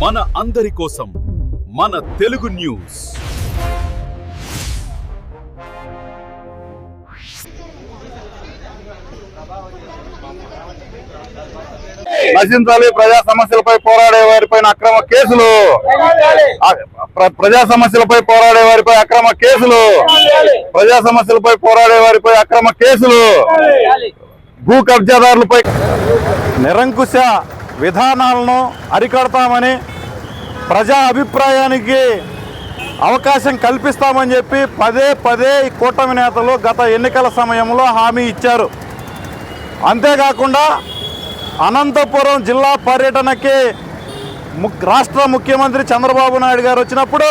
మన అందరి కోసం మన తెలుగు న్యూస్. నశించాలి. ప్రజా సమస్యలపై పోరాడే వారిపైన అక్రమ కేసులు. ప్రజా సమస్యలపై పోరాడే వారిపై అక్రమ కేసులు. ప్రజా సమస్యలపై పోరాడే వారిపై అక్రమ కేసులు. భూ కబ్జాదారులపై నిరంకుశ విధానాలను అరికడతామని ప్రజా అభిప్రాయానికి అవకాశం కల్పిస్తామని చెప్పి పదే పదే ఈ కూటమి నేతలు గత ఎన్నికల సమయంలో హామీ ఇచ్చారు. అంతేకాకుండా అనంతపురం జిల్లా పర్యటనకి ము- రాష్ట్ర ముఖ్యమంత్రి చంద్రబాబు నాయుడు గారు వచ్చినప్పుడు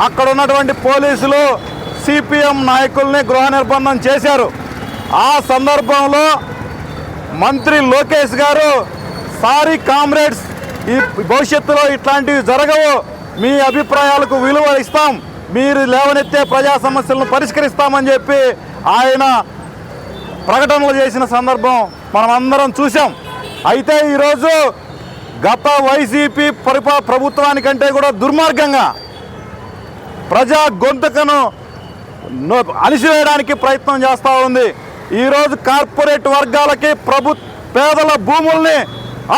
అక్కడ ఉన్నటువంటి పోలీసులు సిపిఎం నాయకుల్ని గృహ నిర్బంధం చేశారు. ఆ సందర్భంలో మంత్రి లోకేష్ గారు సారీ కామ్రేడ్స్ ఈ భవిష్యత్తులో ఇట్లాంటివి జరగవు. మీ అభిప్రాయాలకు విలువ ఇస్తాం. మీరు లేవనెత్తే ప్రజా సమస్యలను పరిష్కరిస్తామని చెప్పి ఆయన ప్రకటనలు చేసిన సందర్భం మనం అందరం చూసాం అయితే ఈరోజు గత వైసీపీ పరిపా ప్రభుత్వానికంటే కూడా దుర్మార్గంగా ప్రజా గొంతుకను నో- అణిసివేయడానికి ప్రయత్నం చేస్తూ ఉంది. ఈరోజు కార్పొరేట్ వర్గాలకి ప్రభు పేదల భూముల్ని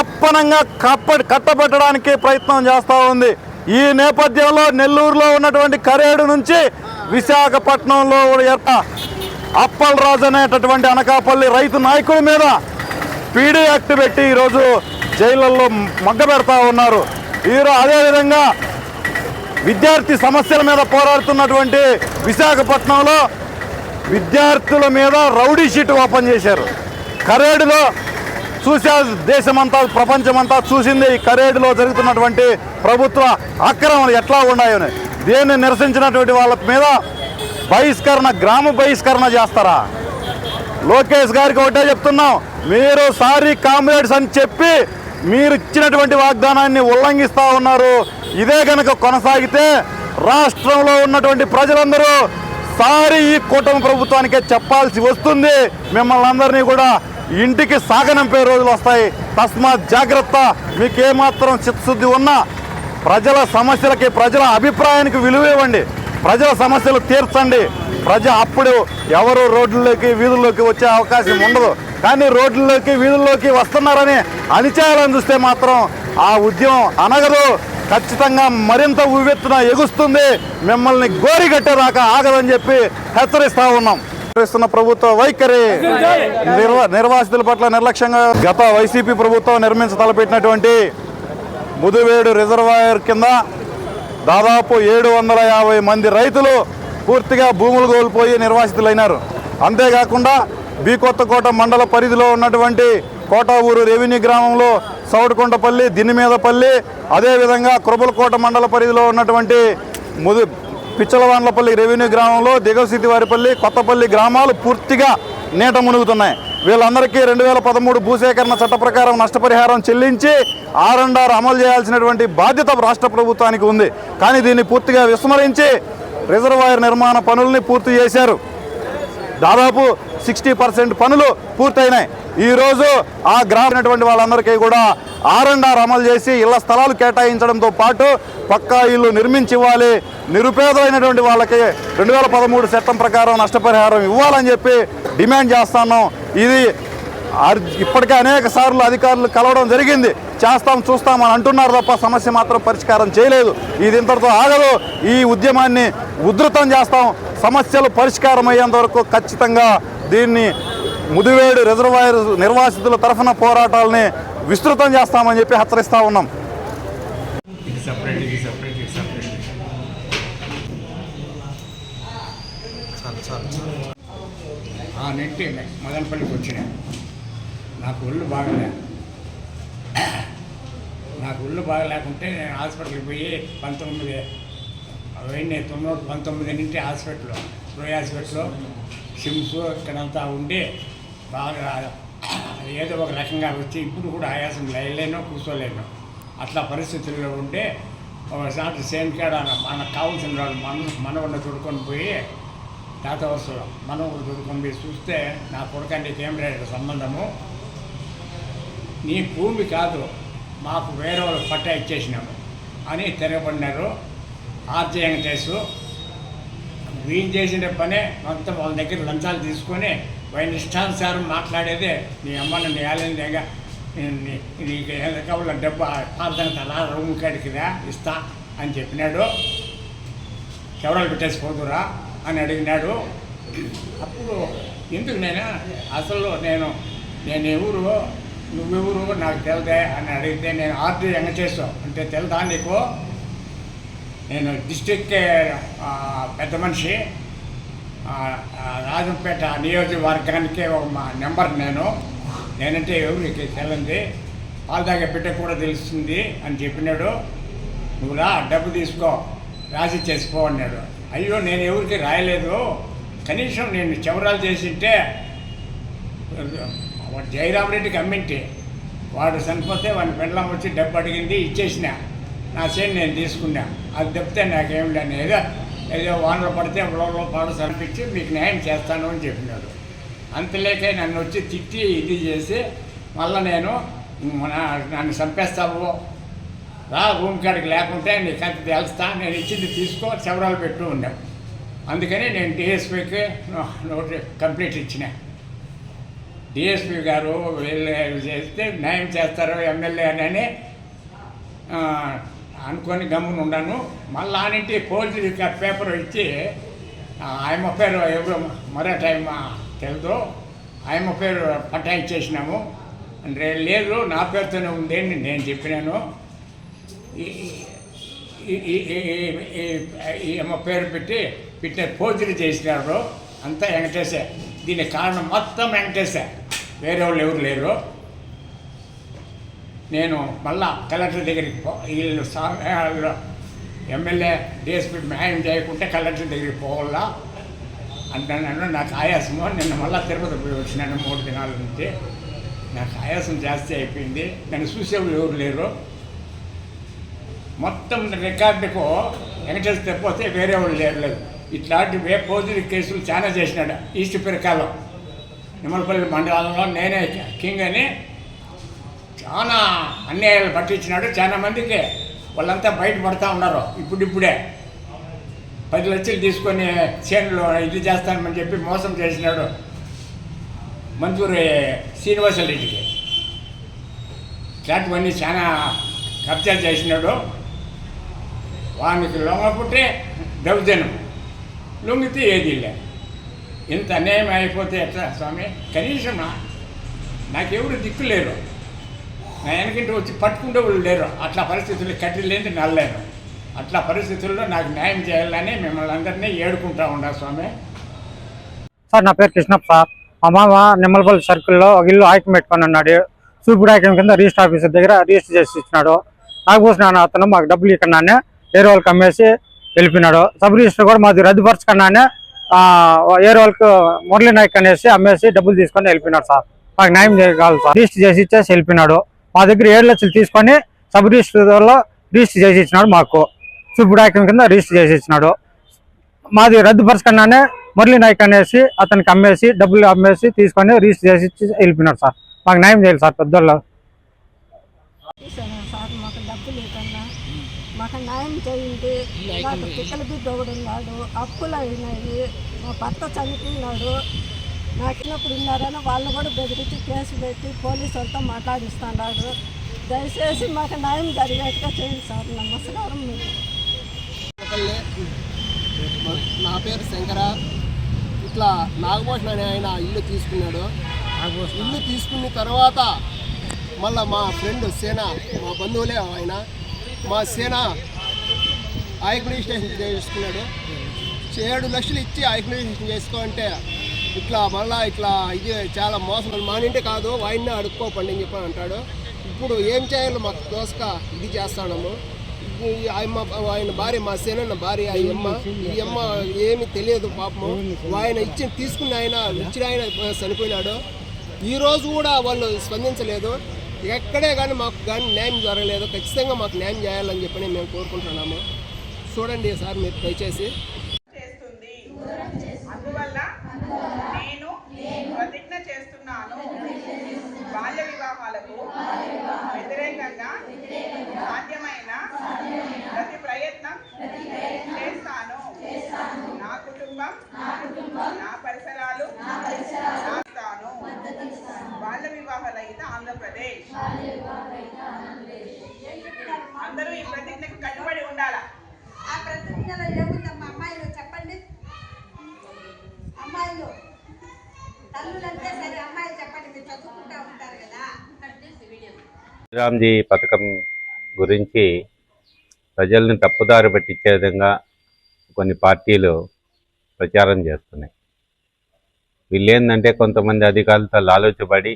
అప్పనంగా కప్ప కట్టబెట్టడానికి ప్రయత్నం చేస్తూ ఉంది. ఈ నేపథ్యంలో నెల్లూరులో ఉన్నటువంటి కరేడు నుంచి విశాఖపట్నంలో ఎట్ట అప్పల్ అనేటటువంటి అనకాపల్లి రైతు నాయకుడి మీద పీడీ యాక్ట్ పెట్టి ఈరోజు జైళ్ళల్లో మగ్గ పెడతా ఉన్నారు. ఈరోజు అదేవిధంగా విద్యార్థి సమస్యల మీద పోరాడుతున్నటువంటి విశాఖపట్నంలో విద్యార్థుల మీద రౌడీ షీట్ ఓపెన్ చేశారు. కరేడులో చూసా దేశమంతా ప్రపంచమంతా చూసింది ఈ కరేడులో జరుగుతున్నటువంటి ప్రభుత్వ అక్రమాలు ఎట్లా ఉన్నాయని. దీన్ని నిరసించినటువంటి వాళ్ళ మీద బహిష్కరణ గ్రామ బహిష్కరణ చేస్తారా? లోకేష్ గారికి ఒకటే చెప్తున్నాం మీరు సారీ కామ్రేడ్స్ అని చెప్పి మీరు ఇచ్చినటువంటి వాగ్దానాన్ని ఉల్లంఘిస్తూ ఉన్నారు. ఇదే కనుక కొనసాగితే రాష్ట్రంలో ఉన్నటువంటి ప్రజలందరూ సారీ ఈ కూటమి ప్రభుత్వానికే చెప్పాల్సి వస్తుంది. మిమ్మల్ని అందరినీ కూడా ఇంటికి సాగనంపే రోజులు వస్తాయి. తస్మాత్ జాగ్రత్త. మీకు ఏమాత్రం చిత్తశుద్ధి ఉన్నా ప్రజల సమస్యలకి ప్రజల అభిప్రాయానికి విలువ ఇవ్వండి. ప్రజల సమస్యలు తీర్చండి. ప్రజ అప్పుడు ఎవరు రోడ్లలోకి వీధుల్లోకి వచ్చే అవకాశం ఉండదు. కానీ రోడ్లలోకి వీధుల్లోకి వస్తున్నారని అణిచేయాలని చూస్తే మాత్రం ఆ ఉద్యమం అనగదు. ఖచ్చితంగా మరింత ఉవ్వెత్తున ఎగుస్తుంది. మిమ్మల్ని గోరిగట్టేదాకా ఆగదని చెప్పి హెచ్చరిస్తూ ఉన్నాం. చేస్తున్న ప్రభుత్వ వైఖరి. నిర్వా నిర్వాసితుల పట్ల నిర్లక్ష్యంగా గత వైసీపీ ప్రభుత్వం నిర్మించ తలపెట్టినటువంటి ముదువేడు రిజర్వాయర్ కింద దాదాపు ఏడు వందల యాభై మంది రైతులు పూర్తిగా భూములు కోల్పోయి నిర్వాసితులైనారు. అంతేకాకుండా బి కొత్తకోట మండల పరిధిలో ఉన్నటువంటి కోటావూరు రెవెన్యూ గ్రామంలో సౌడుకొండపల్లి దిన్నిమీదపల్లి అదేవిధంగా కురబలకోట మండల పరిధిలో ఉన్నటువంటి ముదు పిచ్చలవాండ్లపల్లి రెవెన్యూ గ్రామంలో దిగవసితి వారిపల్లి కొత్తపల్లి గ్రామాలు పూర్తిగా నీట మునుగుతున్నాయి. వీళ్ళందరికీ రెండు వేల పదమూడు భూసేకరణ చట్ట ప్రకారం నష్టపరిహారం చెల్లించి ఆర్ అండ్ ఆర్ అమలు చేయాల్సినటువంటి బాధ్యత రాష్ట్ర ప్రభుత్వానికి ఉంది. కానీ దీన్ని పూర్తిగా విస్మరించి రిజర్వాయర్ నిర్మాణ పనుల్ని పూర్తి చేశారు. దాదాపు సిక్స్టీ పర్సెంట్ పనులు పూర్తయినాయి. ఈరోజు ఆ గ్రామైనటువంటి వాళ్ళందరికీ కూడా ఆర్ అండ్ ఆర్ అమలు చేసి ఇళ్ళ స్థలాలు కేటాయించడంతో పాటు పక్కా ఇల్లు నిర్మించి ఇవ్వాలి నిరుపేదలైనటువంటి వాళ్ళకి రెండు వేల పదమూడు చట్టం ప్రకారం నష్టపరిహారం ఇవ్వాలని చెప్పి డిమాండ్ చేస్తున్నాం. ఇది ఇప్పటికే అనేక సార్లు అధికారులు కలవడం జరిగింది. చేస్తాం చూస్తాం అని అంటున్నారు తప్ప సమస్య మాత్రం పరిష్కారం చేయలేదు. ఇది ఇంతటితో ఆగదు. ఈ ఉద్యమాన్ని ఉధృతం చేస్తాం. సమస్యలు పరిష్కారం అయ్యేంత వరకు ఖచ్చితంగా దీన్ని ముదివేడు రిజర్వాయర్ నిర్వాసితుల తరఫున పోరాటాలని విస్తృతం చేస్తామని చెప్పి హెచ్చరిస్తూ ఉన్నాం. ఆ నెట్టి మదనపల్లికి వచ్చిన. నాకు ఒళ్ళు బాగలే. నాకు ఒళ్ళు బాగలేకుంటే నేను హాస్పిటల్కి పోయి పంతొమ్మిది అవన్నీ తొమ్మిది పంతొమ్మిది నుండి హాస్పిటల్ రోయ్ హాస్పిటల్లో సిమ్స్ ఇక్కడంతా ఉండి బాగా ఏదో ఒక రకంగా వచ్చి ఇప్పుడు కూడా ఆయాసం లేలేనో కూర్చోలేను అట్లా పరిస్థితుల్లో ఉంటే ఒకసారి సేమ్ కాడ మనకు కావాల్సిన వాళ్ళు మన మనవడిని తోడుకొని పోయి తాత వస్తువులు మనవడు తోడుకొని పోయి చూస్తే నా కొడుకంటే ఏం లేదు సంబంధము. నీ భూమి కాదు మాకు వేరే వాళ్ళు పట్టా ఇచ్చేసినాము అని తిరగబడినారు ఆర్జే వెంకటేశు వీళ్ళు చేసిన పనే మొత్తం వాళ్ళ దగ్గర లంచాలు తీసుకొని వాళ్ళ ఇష్టానుసారం మాట్లాడేదే నీ అమ్మ నన్ను ఏలేందేగా నీకు ఏదో కావాల డబ్బు పార్థన తలా రూమ్ కడికిరా ఇస్తా అని చెప్పినాడు. కెవరాలు పెట్టేసి పోదురా అని అడిగినాడు. అప్పుడు ఎందుకు నేను అసలు నేను నేను ఎవరు నువ్వెవరు నాకు తెలుదే అని అడిగితే నేను ఆర్డర్ ఎంగ చేస్తావు అంటే తెలుదా నీకు? నేను డిస్టిక్ పెద్ద మనిషి. రాజంపేట నియోజకవర్గానికి ఒక మా నెంబర్ నేను. నేనంటే ఎవరికి తెలియంది పాలు తాగే బిడ్డ కూడా తెలుస్తుంది అని చెప్పినాడు. నువ్వు రా డబ్బు తీసుకో రాసి చేసుకో అన్నాడు. అయ్యో నేను ఎవరికి రాయలేదు. కనీసం నేను చివరాలు చేసింటే వాడు జయరామరెడ్డికి అమ్మింటి. వాడు చనిపోతే వాడిని పెళ్ళం వచ్చి డబ్బు అడిగింది ఇచ్చేసిన. నా సీన్ నేను తీసుకున్నా. అది చెప్తే నాకేం లేని ఏదో ఏదో వానలు పడితే లోపల పాడు సరిపించి మీకు న్యాయం చేస్తాను అని చెప్పినాడు. అంతలేకే నన్ను వచ్చి తిట్టి ఇది చేసి మళ్ళీ నేను మన- నన్ను చంపేస్తావు? రా రూమ్ కాడికి లేకుంటే నీ అంత తెలుస్తా. నేను ఇచ్చింది తీసుకో చెవరాలు పెట్టు ఉన్నాం అందుకని నేను డిఎస్పీకి నోటి కంప్లీట్ ఇచ్చిన. డిఎస్పీ గారు వీళ్ళు చేస్తే న్యాయం చేస్తారు ఎమ్మెల్యే అని అనుకొని గమ్మున ఉన్నాను మళ్ళీ ఆనింటి పోల్చి పేపర్ ఇచ్చి ఆయమ్మ పేరు ఎవరో మరో టైం తెలుదు ఆయమ్మ పేరు పట్టా ఇచ్చేసినాము అంటే లేదు నా పేరుతోనే ఉంది అని నేను చెప్పినాను. ఈ- పేరు పెట్టి పెట్టిన పోజులు చేసినారు అంతా వెంకటేశే. దీనికి కారణం మొత్తం వెంకటేశే. వేరే వాళ్ళు ఎవరు లేరు. నేను మళ్ళా కలెక్టర్ దగ్గరికి పో వీళ్ళు సమయాల్లో ఎమ్మెల్యే డిఎస్పీ న్యాయం చేయకుంటే కలెక్టర్ దగ్గరికి పోవాలా? అంటున్నాను నాకు ఆయాసము. నిన్న మళ్ళా తిరుపతి పోయి వచ్చినాను మూడు దినాల నుంచి. నాకు ఆయాసం జాస్తి అయిపోయింది. నన్ను చూసేవాళ్ళు ఎవరు లేరు. మొత్తం రికార్డుకు వెంకటేశ్వర తెప్పితే వేరే వాళ్ళు లేరు లేదు. ఇట్లాంటి వే పోజురి కేసులు చాలా చేసినాడు ఈస్ట్ పిరకాలో. నిమ్మలపల్లి మండలంలో నేనే కింగ్ అని చాలా అన్యాయాలు పట్టించినాడు చాలా మందికి. వాళ్ళంతా బయటపడతా ఉన్నారు ఇప్పుడిప్పుడే. పది లక్షలు తీసుకొని చేనులో ఇది చేస్తానని చెప్పి మోసం చేసినాడు మంజూరి శ్రీనివాసరెడ్డికి ఇట్లాంటివన్నీ చాలా కబ్జా చేసినాడు. వానికి లొంగపుట్టే దౌర్జన్యం. లొంగితే ఏది లే. ఇంత అన్యాయం అయిపోతే ఎట్లా స్వామి? కనీసం నాకెవరు దిక్కు లేరు. వెనకంటే వచ్చి పట్టుకుంటే వాళ్ళు లేరు. అట్లా పరిస్థితుల్లో కట్టి లేని నల్లేను అట్లా పరిస్థితుల్లో నాకు న్యాయం చేయాలని మిమ్మల్ని అందరినీ ఏడుకుంటా ఉండా స్వామి. సార్ నా పేరు కృష్ణప్ప సార్. మా మామ నిమ్మలపల్లి సర్కిల్లో ఒక ఇల్లు ఆయికం పెట్టుకొని ఉన్నాడు. సూపర్ ఆయికం కింద రిజిస్టర్ ఆఫీసర్ దగ్గర రిజిస్టర్ చేసి ఇచ్చినాడు. నాకు అనే అతను మాకు డబ్బులు ఇక్కడనే వేరే వాళ్ళకి అమ్మేసి వెళ్ళిపోయినాడు. సబ్ రిజిస్టర్ కూడా మాది రద్దుపరచకుండానే వేరే వాళ్ళకి మురళీ నాయక్ అనేసి అమ్మేసి డబ్బులు తీసుకొని వెళ్ళిపోయినాడు సార్. మాకు న్యాయం చేయగలరు సార్. రిజిస్టర్ చేసి ఇచ్చేసి వెళ్ళిపోయినాడు. మా దగ్గర ఏడు లక్షలు తీసుకొని సబ్ రిజిస్టర్లో రిజిస్టర్ చేసి ఇచ్చినాడు మాకు. సూపర్ ఆయికం కింద రిజిస్టర్ చేసి ఇచ్చినాడు. మాది రద్దుపరచకుండానే మురళీ నాయక్ అనేసి అతనికి అమ్మేసి డబ్బులు అమ్మేసి తీసుకొని రిజిస్టర్ చేసి ఇచ్చి వెళ్ళిపోయినాడు సార్. మాకు న్యాయం చేయాలి సార్ పెద్దోళ్ళు. మాకు న్యాయం చేయండి మాకు పిక్కల బిడ్డ ఒకడు ఉన్నాడు. అప్పులు అయినాయి. మా భర్త చనిపోయినాడు. నాకు ఇన్నప్పుడు ఉన్నారని వాళ్ళు కూడా బెదిరించి కేసు పెట్టి పోలీసు వాళ్ళతో మాట్లాడిస్తున్నాడు దయచేసి మాకు న్యాయం జరిగేట్టుగా చేయండి సార్. నమస్కారం. నా పేరు శంకర. ఇట్లా నాగభూషణ అనే ఆయన ఇల్లు తీసుకున్నాడు. ఇల్లు తీసుకున్న తర్వాత మళ్ళా మా ఫ్రెండ్ సేన మా బంధువులే ఆయన. మా సేన ఐక్యులీ స్టేషన్ చేసుకున్నాడు. ఏడు లక్షలు ఇచ్చి ఐక్యులీ స్టేషన్ చేసుకో అంటే ఇట్లా మళ్ళా ఇట్లా ఇది చాలా మోసం. మానింటే కాదు వాయిన్నే అడుక్కోపండి అని చెప్పి అంటాడు. ఇప్పుడు ఏం చేయాలో మాకు దోసక? ఇది చేస్తాము ఆయమ్మ ఆయన భార్య మా సేనన్న భార్య ఈ అమ్మ ఈ అమ్మ ఏమి తెలియదు పాపము. ఆయన ఇచ్చి తీసుకున్న ఆయన ఇచ్చిన ఆయన చనిపోయినాడు. ఈరోజు కూడా వాళ్ళు స్పందించలేదు. ఎక్కడే కానీ మాకు కానీ న్యాయం జరగలేదు. ఖచ్చితంగా మాకు న్యాయం చేయాలని చెప్పని మేము కోరుకుంటున్నాము. చూడండి సార్ మీరు దయచేసి. శ్రీరామ్జీ పథకం గురించి ప్రజల్ని తప్పుదారి పట్టించే విధంగా కొన్ని పార్టీలు ప్రచారం చేస్తున్నాయి. వీళ్ళేందంటే కొంతమంది అధికారులతో లాలోచబడి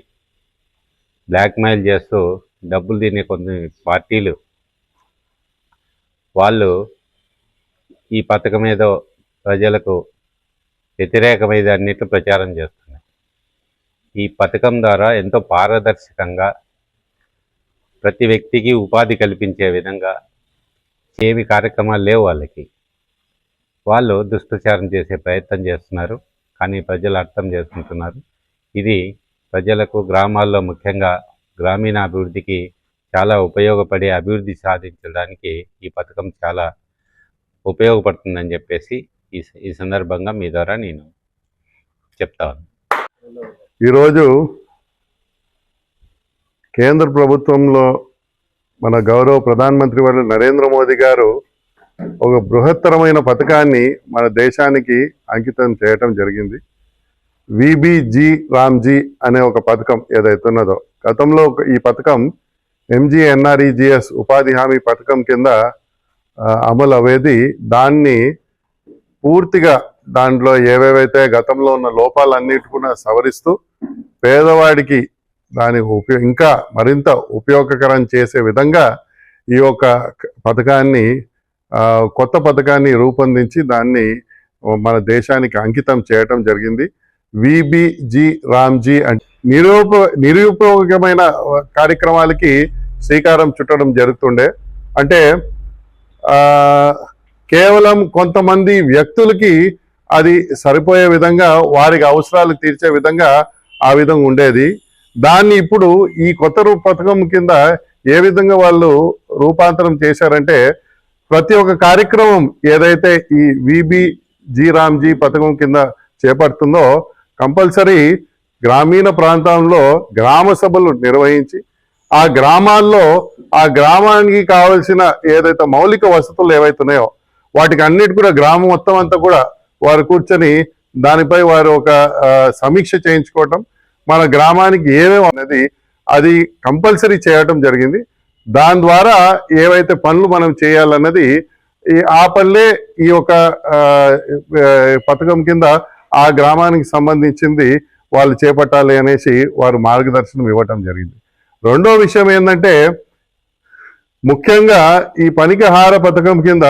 బ్లాక్మెయిల్ చేస్తూ డబ్బులు తినే కొన్ని పార్టీలు. వాళ్ళు ఈ పథకం ఏదో ప్రజలకు వ్యతిరేకమైనది అన్నిట్లు ప్రచారం చేస్తున్నారు. ఈ పథకం ద్వారా ఎంతో పారదర్శకంగా ప్రతి వ్యక్తికి ఉపాధి కల్పించే విధంగా ఏమి కార్యక్రమాలు లేవు వాళ్ళకి. వాళ్ళు దుష్ప్రచారం చేసే ప్రయత్నం చేస్తున్నారు. కానీ ప్రజలు అర్థం చేసుకుంటున్నారు. ఇది ప్రజలకు గ్రామాల్లో ముఖ్యంగా గ్రామీణ అభివృద్ధికి చాలా ఉపయోగపడే అభివృద్ధి సాధించడానికి ఈ పథకం చాలా ఉపయోగపడుతుందని చెప్పేసి ఈ ఈ సందర్భంగా మీ ద్వారా నేను చెప్తాను ఈరోజు కేంద్ర ప్రభుత్వంలో మన గౌరవ ప్రధానమంత్రి వారు నరేంద్ర మోదీ గారు ఒక బృహత్తరమైన పథకాన్ని మన దేశానికి అంకితం చేయటం జరిగింది. విబిజి రామ్జీ అనే ఒక పథకం ఏదైతే ఉన్నదో గతంలో ఈ పథకం ఎంజిఎన్ఆర్ఈజిఎస్ ఉపాధి హామీ పథకం కింద అమలు అవేది దాన్ని పూర్తిగా దాంట్లో ఏవేవైతే గతంలో ఉన్న లోపాలన్నిటి కూడా సవరిస్తూ పేదవాడికి దాని ఉపయో ఇంకా మరింత ఉపయోగకరం చేసే విధంగా ఈ యొక్క పథకాన్ని కొత్త పథకాన్ని రూపొందించి దాన్ని మన దేశానికి అంకితం చేయటం జరిగింది. విబిజి రామ్జీ అంటే నిరూప నిరుపయోగమైన కార్యక్రమాలకి శ్రీకారం చుట్టడం జరుగుతుండే. అంటే కేవలం కొంతమంది వ్యక్తులకి అది సరిపోయే విధంగా వారికి అవసరాలు తీర్చే విధంగా ఆ విధంగా ఉండేది. దాన్ని ఇప్పుడు ఈ కొత్త రూప పథకం కింద ఏ విధంగా వాళ్ళు రూపాంతరం చేశారంటే ప్రతి ఒక్క కార్యక్రమం ఏదైతే ఈ విబి జీ రామ్జీ పథకం కింద చేపడుతుందో కంపల్సరీ గ్రామీణ ప్రాంతంలో గ్రామ సభలు నిర్వహించి ఆ గ్రామాల్లో ఆ గ్రామానికి కావలసిన ఏదైతే మౌలిక వసతులు ఏవైతున్నాయో వాటికి అన్నిటి కూడా గ్రామం మొత్తం అంతా కూడా వారు కూర్చొని దానిపై వారు ఒక సమీక్ష చేయించుకోవటం మన గ్రామానికి ఏమేమి అనేది అది కంపల్సరీ చేయటం జరిగింది. దాని ద్వారా ఏవైతే పనులు మనం చేయాలన్నది ఈ ఆ పనులే ఈ యొక్క పథకం కింద ఆ గ్రామానికి సంబంధించింది వాళ్ళు చేపట్టాలి అనేసి వారు మార్గదర్శనం ఇవ్వటం జరిగింది. రెండో విషయం ఏంటంటే ముఖ్యంగా ఈ పనికిహార పథకం కింద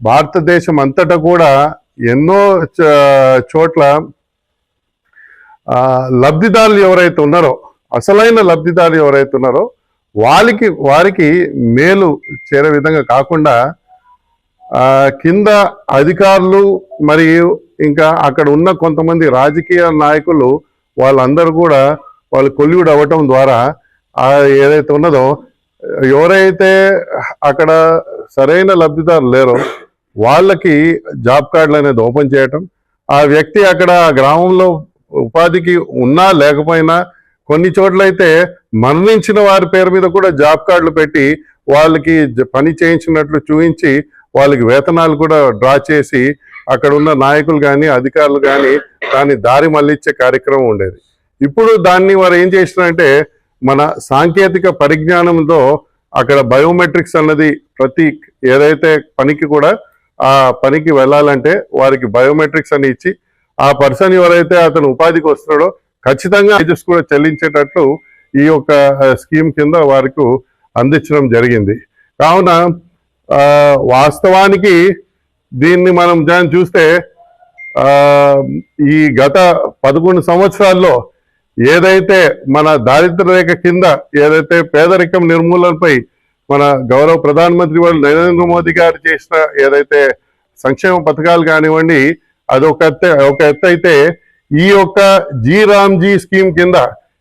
భారతదేశం అంతటా కూడా ఎన్నో చ- చోట్ల లబ్ధిదారులు ఎవరైతే ఉన్నారో అసలైన లబ్ధిదారులు ఎవరైతే ఉన్నారో వాళ్ళకి వారికి మేలు చేరే విధంగా కాకుండా కింద అధికారులు మరియు ఇంకా అక్కడ ఉన్న కొంతమంది రాజకీయ నాయకులు వాళ్ళందరూ కూడా వాళ్ళు కొల్యూడ్ అవ్వటం ద్వారా ఏదైతే ఉన్నదో ఎవరైతే అక్కడ సరైన లబ్ధిదారులు లేరో వాళ్ళకి జాబ్ కార్డులు అనేది ఓపెన్ చేయటం ఆ వ్యక్తి అక్కడ గ్రామంలో ఉపాధికి ఉన్నా లేకపోయినా కొన్ని చోట్లయితే మరణించిన వారి పేరు మీద కూడా జాబ్ కార్డులు పెట్టి వాళ్ళకి జ- పని చేయించినట్లు చూపించి వాళ్ళకి వేతనాలు కూడా డ్రా చేసి అక్కడ ఉన్న నాయకులు కానీ అధికారులు కానీ దాన్ని దారి మళ్ళించే కార్యక్రమం ఉండేది. ఇప్పుడు దాన్ని వారు ఏం చేసినారంటే మన సాంకేతిక పరిజ్ఞానంతో అక్కడ బయోమెట్రిక్స్ అన్నది ప్రతి ఏదైతే పనికి కూడా ఆ పనికి వెళ్ళాలంటే వారికి బయోమెట్రిక్స్ అని ఇచ్చి ఆ పర్సన్ ఎవరైతే అతను ఉపాధికి వస్తున్నాడో ఖచ్చితంగా ఏజెస్ కూడా చెల్లించేటట్లు ఈ యొక్క స్కీమ్ కింద వారికి అందించడం జరిగింది. కావున వాస్తవానికి దీన్ని మనం దాన్ని చూస్తే ఈ గత పదకొండు సంవత్సరాల్లో ఏదైతే మన దారిద్ర్య రేఖ కింద ఏదైతే పేదరికం నిర్మూలనపై మన గౌరవ ప్రధానమంత్రి వాళ్ళు నరేంద్ర మోదీ గారు చేసిన ఏదైతే సంక్షేమ పథకాలు కానివ్వండి అదొక ఎత్త ఒక ఎత్తు అయితే ఈ యొక్క జీ రామ్ జీ స్కీమ్ కింద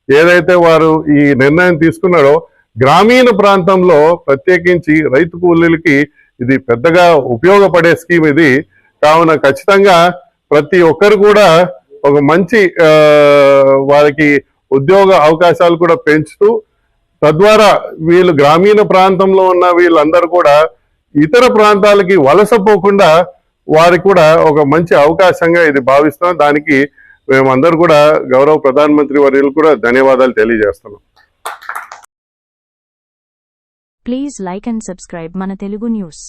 ఏదైతే వారు ఈ నిర్ణయం తీసుకున్నారో గ్రామీణ ప్రాంతంలో ప్రత్యేకించి రైతు కూలీలకి ఇది పెద్దగా ఉపయోగపడే స్కీమ్ ఇది. కావున ఖచ్చితంగా ప్రతి ఒక్కరు కూడా ఒక మంచి వారికి ఉద్యోగ అవకాశాలు కూడా పెంచుతూ తద్వారా వీళ్ళు గ్రామీణ ప్రాంతంలో ఉన్న వీళ్ళందరూ కూడా ఇతర ప్రాంతాలకి వలస పోకుండా వారికి కూడా ఒక మంచి అవకాశంగా ఇది భావిస్తున్నాం దానికి మేమందరూ కూడా గౌరవ ప్రధానమంత్రి వర్యులు కూడా ధన్యవాదాలు తెలియజేస్తున్నాం. ప్లీజ్ లైక్ అండ్ సబ్స్క్రైబ్ మన తెలుగు న్యూస్